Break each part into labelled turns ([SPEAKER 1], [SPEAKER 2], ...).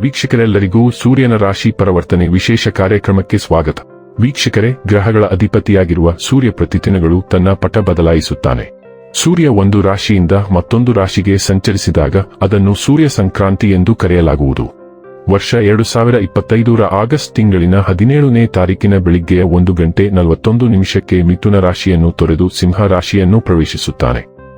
[SPEAKER 1] ವೀಕ್ಷಕರೆಲ್ಲರಿಗೂ ಸೂರ್ಯನ ರಾಶಿ ಪರಿವರ್ತನೆ ವಿಶೇಷ ಕಾರ್ಯಕ್ರಮಕ್ಕೆ ಸ್ವಾಗತ. ವೀಕ್ಷಕರೇ, ಗ್ರಹಗಳ ಅಧಿಪತಿಯಾಗಿರುವ ಸೂರ್ಯ ಪ್ರತಿದಿನಗಳು ತನ್ನ ಪಟ ಬದಲಾಯಿಸುತ್ತಾನೆ. ಸೂರ್ಯ ಒಂದು ರಾಶಿಯಿಂದ ಮತ್ತೊಂದು ರಾಶಿಗೆ ಸಂಚರಿಸಿದಾಗ ಅದನ್ನು ಸೂರ್ಯ ಸಂಕ್ರಾಂತಿ ಎಂದು ಕರೆಯಲಾಗುವುದು. ವರ್ಷ ಎರಡು ಸಾವಿರ ಇಪ್ಪತ್ತೈದರ ಆಗಸ್ಟ್ ತಿಂಗಳಿನ ಹದಿನೇಳನೇ ತಾರೀಕಿನ ಬೆಳಿಗ್ಗೆಯ ಒಂದು ಗಂಟೆ ನಲವತ್ತೊಂದು ನಿಮಿಷಕ್ಕೆ ಮಿಥುನ ರಾಶಿಯನ್ನು ತೊರೆದು ಸಿಂಹ ರಾಶಿಯನ್ನು ಪ್ರವೇಶಿಸುತ್ತಾನೆ.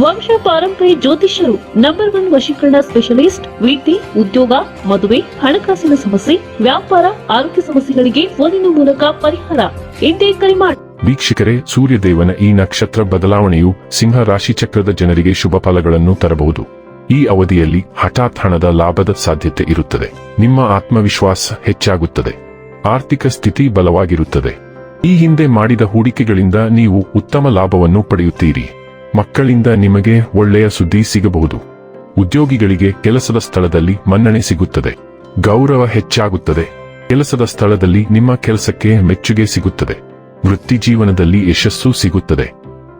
[SPEAKER 2] ವಂಶ ಪಾರಂಪರ್ಯ ಜ್ಯೋತಿಷ್ಯರು ನಂಬರ್ ಒನ್ ವಶೀಕರಣ ಸ್ಪೆಷಲಿಸ್ಟ್ ವಿದ್ಯೆ ಉದ್ಯೋಗ, ಮದುವೆ, ಹಣಕಾಸಿನ ಸಮಸ್ಯೆ, ವ್ಯಾಪಾರ, ಆರೋಗ್ಯ ಸಮಸ್ಯೆಗಳಿಗೆ ಫೋನಿನ ಮೂಲಕ ಪರಿಹಾರ. ಎಂದೇ ಕರೆ ಮಾಡಿ
[SPEAKER 1] ವೀಕ್ಷಕರೇ, ಸೂರ್ಯದೇವನ ಈ ನಕ್ಷತ್ರ ಬದಲಾವಣೆಯು ಸಿಂಹ ರಾಶಿ ಚಕ್ರದ ಜನರಿಗೆ ಶುಭ ಫಲಗಳನ್ನು ತರಬಹುದು. ಈ ಅವಧಿಯಲ್ಲಿ ಹಠಾತ್ ಹಣದ ಲಾಭದ ಸಾಧ್ಯತೆ ಇರುತ್ತದೆ. ನಿಮ್ಮ ಆತ್ಮವಿಶ್ವಾಸ ಹೆಚ್ಚಾಗುತ್ತದೆ. ಆರ್ಥಿಕ ಸ್ಥಿತಿ ಬಲವಾಗಿರುತ್ತದೆ. ಈ ಹಿಂದೆ ಮಾಡಿದ ಹೂಡಿಕೆಗಳಿಂದ ನೀವು ಉತ್ತಮ ಲಾಭವನ್ನು ಪಡೆಯುತ್ತೀರಿ. ಮಕ್ಕಳಿಂದ ನಿಮಗೆ ಒಳ್ಳೆಯ ಸುದ್ದಿ ಸಿಗಬಹುದು. ಉದ್ಯೋಗಿಗಳಿಗೆ ಕೆಲಸದ ಸ್ಥಳದಲ್ಲಿ ಮನ್ನಣೆ ಸಿಗುತ್ತದೆ. ಗೌರವ ಹೆಚ್ಚಾಗುತ್ತದೆ. ಕೆಲಸದ ಸ್ಥಳದಲ್ಲಿ ನಿಮ್ಮ ಕೆಲಸಕ್ಕೆ ಮೆಚ್ಚುಗೆ ಸಿಗುತ್ತದೆ. ವೃತ್ತಿ ಜೀವನದಲ್ಲಿ ಯಶಸ್ಸು ಸಿಗುತ್ತದೆ.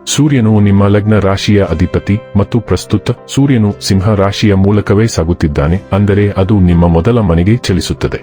[SPEAKER 1] ಸೂರ್ಯನು ನಿಮ್ಮ ಲಗ್ನ ರಾಶಿಯ ಅಧಿಪತಿ ಮತ್ತು ಪ್ರಸ್ತುತ ಸೂರ್ಯನು ಸಿಂಹ ರಾಶಿಯ ಮೂಲಕವೇ ಸಾಗುತ್ತಿದ್ದಾನೆ, ಅಂದರೆ ಅದು ನಿಮ್ಮ ಮೊದಲ ಮನೆಗೆ ಚಲಿಸುತ್ತದೆ.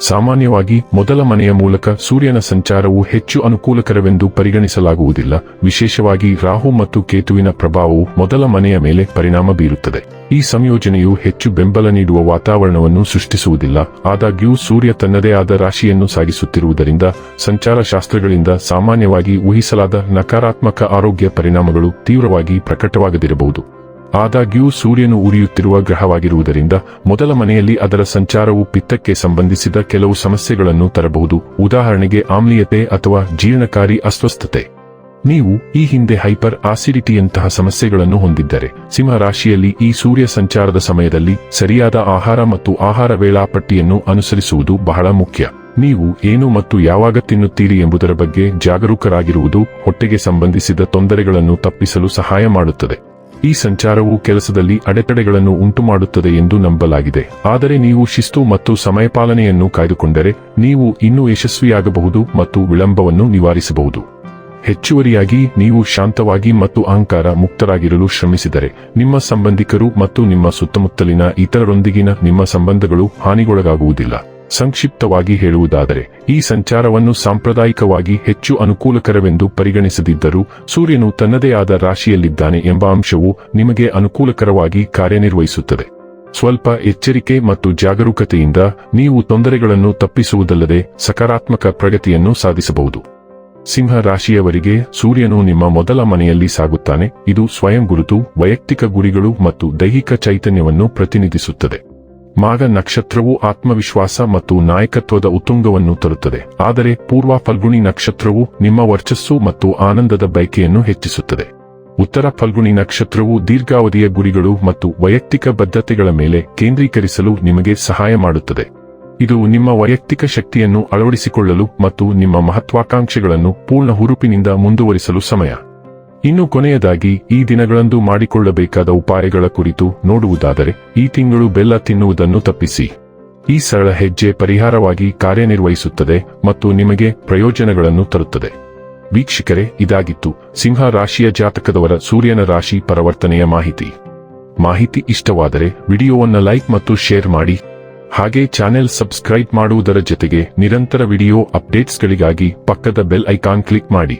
[SPEAKER 1] ಸಾಮಾನ್ಯವಾಗಿ ಮೊದಲ ಮನೆಯ ಮೂಲಕ ಸೂರ್ಯನ ಸಂಚಾರವು ಹೆಚ್ಚು ಅನುಕೂಲಕರವೆಂದು ಪರಿಗಣಿಸಲಾಗುವುದಿಲ್ಲ. ವಿಶೇಷವಾಗಿ ರಾಹು ಮತ್ತು ಕೇತುವಿನ ಪ್ರಭಾವವು ಮೊದಲ ಮನೆಯ ಮೇಲೆ ಪರಿಣಾಮ ಬೀರುತ್ತದೆ. ಈ ಸಂಯೋಜನೆಯು ಹೆಚ್ಚು ಬೆಂಬಲ ನೀಡುವ ವಾತಾವರಣವನ್ನು ಸೃಷ್ಟಿಸುವುದಿಲ್ಲ. ಆದಾಗ್ಯೂ ಸೂರ್ಯ ತನ್ನದೇ ಆದ ರಾಶಿಯನ್ನು ಸಾಗಿಸುತ್ತಿರುವುದರಿಂದ ಸಂಚಾರ ಶಾಸ್ತ್ರಗಳಿಂದ ಸಾಮಾನ್ಯವಾಗಿ ಊಹಿಸಲಾದ ನಕಾರಾತ್ಮಕ ಆರೋಗ್ಯ ಪರಿಣಾಮಗಳು ತೀವ್ರವಾಗಿ ಪ್ರಕಟವಾಗದಿರಬಹುದು. ಆದಾಗ್ಯೂ ಸೂರ್ಯನು ಉರಿಯುತ್ತಿರುವ ಗ್ರಹವಾಗಿರುವುದರಿಂದ ಮೊದಲ ಮನೆಯಲ್ಲಿ ಅದರ ಸಂಚಾರವು ಪಿತ್ತಕ್ಕೆ ಸಂಬಂಧಿಸಿದ ಕೆಲವು ಸಮಸ್ಯೆಗಳನ್ನು ತರಬಹುದು. ಉದಾಹರಣೆಗೆ ಆಮ್ಲೀಯತೆ ಅಥವಾ ಜೀರ್ಣಕಾರಿ ಅಸ್ವಸ್ಥತೆ. ನೀವು ಈ ಹಿಂದೆ ಹೈಪರ್ ಆಸಿಡಿಟಿಯಂತಹ ಸಮಸ್ಯೆಗಳನ್ನು ಹೊಂದಿದ್ದರೆ ಸಿಂಹ ರಾಶಿಯಲ್ಲಿ ಈ ಸೂರ್ಯ ಸಂಚಾರದ ಸಮಯದಲ್ಲಿ ಸರಿಯಾದ ಆಹಾರ ಮತ್ತು ಆಹಾರ ವೇಳಾಪಟ್ಟಿಯನ್ನು ಅನುಸರಿಸುವುದು ಬಹಳ ಮುಖ್ಯ. ನೀವು ಏನು ಮತ್ತು ಯಾವಾಗ ತಿನ್ನುತ್ತೀರಿ ಎಂಬುದರ ಬಗ್ಗೆ ಜಾಗರೂಕರಾಗಿರುವುದು ಹೊಟ್ಟೆಗೆ ಸಂಬಂಧಿಸಿದ ತೊಂದರೆಗಳನ್ನು ತಪ್ಪಿಸಲು ಸಹಾಯ ಮಾಡುತ್ತದೆ. ಈ ಸಂಚಾರವು ಕೆಲಸದಲ್ಲಿ ಅಡೆತಡೆಗಳನ್ನು ಉಂಟುಮಾಡುತ್ತದೆ ಎಂದು ನಂಬಲಾಗಿದೆ. ಆದರೆ ನೀವು ಶಿಸ್ತು ಮತ್ತು ಸಮಯಪಾಲನೆಯನ್ನು ಕಾಯ್ದುಕೊಂಡರೆ ನೀವು ಇನ್ನೂ ಯಶಸ್ವಿಯಾಗಬಹುದು ಮತ್ತು ವಿಳಂಬವನ್ನು ನಿವಾರಿಸಬಹುದು. ಹೆಚ್ಚುವರಿಯಾಗಿ, ನೀವು ಶಾಂತವಾಗಿ ಮತ್ತು ಅಹಂಕಾರ ಮುಕ್ತರಾಗಿರಲು ಶ್ರಮಿಸಿದರೆ ನಿಮ್ಮ ಸಂಬಂಧಿಕರು ಮತ್ತು ನಿಮ್ಮ ಸುತ್ತಮುತ್ತಲಿನ ಇತರರೊಂದಿಗಿನ ನಿಮ್ಮ ಸಂಬಂಧಗಳು ಹಾನಿಗೊಳಗಾಗುವುದಿಲ್ಲ. ಸಂಕ್ಷಿಪ್ತವಾಗಿ ಹೇಳುವುದಾದರೆ, ಈ ಸಂಚಾರವನ್ನು ಸಾಂಪ್ರದಾಯಿಕವಾಗಿ ಹೆಚ್ಚು ಅನುಕೂಲಕರವೆಂದು ಪರಿಗಣಿಸದಿದ್ದರೂ ಸೂರ್ಯನು ತನ್ನದೇ ಆದ ರಾಶಿಯಲ್ಲಿದ್ದಾನೆ ಎಂಬ ಅಂಶವು ನಿಮಗೆ ಅನುಕೂಲಕರವಾಗಿ ಕಾರ್ಯನಿರ್ವಹಿಸುತ್ತದೆ. ಸ್ವಲ್ಪ ಎಚ್ಚರಿಕೆ ಮತ್ತು ಜಾಗರೂಕತೆಯಿಂದ ನೀವು ತೊಂದರೆಗಳನ್ನು ತಪ್ಪಿಸುವುದಲ್ಲದೆ ಸಕಾರಾತ್ಮಕ ಪ್ರಗತಿಯನ್ನು ಸಾಧಿಸಬಹುದು. ಸಿಂಹ ರಾಶಿಯವರಿಗೆ ಸೂರ್ಯನು ನಿಮ್ಮ ಮೊದಲ ಮನೆಯಲ್ಲಿ ಸಾಗುತ್ತಾನೆ, ಇದು ಸ್ವಯಂ ಗುರುತು, ವೈಯಕ್ತಿಕ ಗುರಿಗಳು ಮತ್ತು ದೈಹಿಕ ಚೈತನ್ಯವನ್ನು ಪ್ರತಿನಿಧಿಸುತ್ತದೆ. ಮಾಘ ನಕ್ಷತ್ರವು ಆತ್ಮವಿಶ್ವಾಸ ಮತ್ತು ನಾಯಕತ್ವದ ಉತ್ತುಂಗವನ್ನು ತರುತ್ತದೆ. ಆದರೆ ಪೂರ್ವ ಫಲ್ಗುಣಿ ನಕ್ಷತ್ರವು ನಿಮ್ಮ ವರ್ಚಸ್ಸು ಮತ್ತು ಆನಂದದ ಬಯಕೆಯನ್ನು ಹೆಚ್ಚಿಸುತ್ತದೆ. ಉತ್ತರ ಫಲ್ಗುಣಿ ನಕ್ಷತ್ರವು ದೀರ್ಘಾವಧಿಯ ಗುರಿಗಳು ಮತ್ತು ವೈಯಕ್ತಿಕ ಬದ್ಧತೆಗಳ ಮೇಲೆ ಕೇಂದ್ರೀಕರಿಸಲು ನಿಮಗೆ ಸಹಾಯ ಮಾಡುತ್ತದೆ. ಇದು ನಿಮ್ಮ ವೈಯಕ್ತಿಕ ಶಕ್ತಿಯನ್ನು ಅಳವಡಿಸಿಕೊಳ್ಳಲು ಮತ್ತು ನಿಮ್ಮ ಮಹತ್ವಾಕಾಂಕ್ಷೆಗಳನ್ನು ಪೂರ್ಣ ಹುರುಪಿನಿಂದ ಮುಂದುವರಿಸಲು ಸಮಯ. ಇನ್ನು ಕೊನೆಯದಾಗಿ, ಈ ದಿನಗಳಂದು ಮಾಡಿಕೊಳ್ಳಬೇಕಾದ ಉಪಾಯಗಳ ಕುರಿತು ನೋಡುವುದಾದರೆ, ಈ ತಿಂಗಳು ಬೆಲ್ಲ ತಿನ್ನುವುದನ್ನು ತಪ್ಪಿಸಿ. ಈ ಸರಳ ಹೆಜ್ಜೆ ಪರಿಹಾರವಾಗಿ ಕಾರ್ಯನಿರ್ವಹಿಸುತ್ತದೆ ಮತ್ತು ನಿಮಗೆ ಪ್ರಯೋಜನಗಳನ್ನು ತರುತ್ತದೆ. ವೀಕ್ಷಕರೇ, ಇದಾಗಿತ್ತು ಸಿಂಹ ರಾಶಿಯ ಜಾತಕದವರ ಸೂರ್ಯನ ರಾಶಿ ಪರಿವರ್ತನೆಯ ಮಾಹಿತಿ. ಮಾಹಿತಿ ಇಷ್ಟವಾದರೆ ವಿಡಿಯೋವನ್ನು ಲೈಕ್ ಮತ್ತು ಶೇರ್ ಮಾಡಿ. ಹಾಗೆ ಚಾನೆಲ್ ಸಬ್ಸ್ಕ್ರೈಬ್ ಮಾಡುವುದರ ಜೊತೆಗೆ ನಿರಂತರ ವಿಡಿಯೋ ಅಪ್ಡೇಟ್ಸ್ಗಳಿಗಾಗಿ ಪಕ್ಕದ ಬೆಲ್ ಐಕಾನ್ ಕ್ಲಿಕ್ ಮಾಡಿ.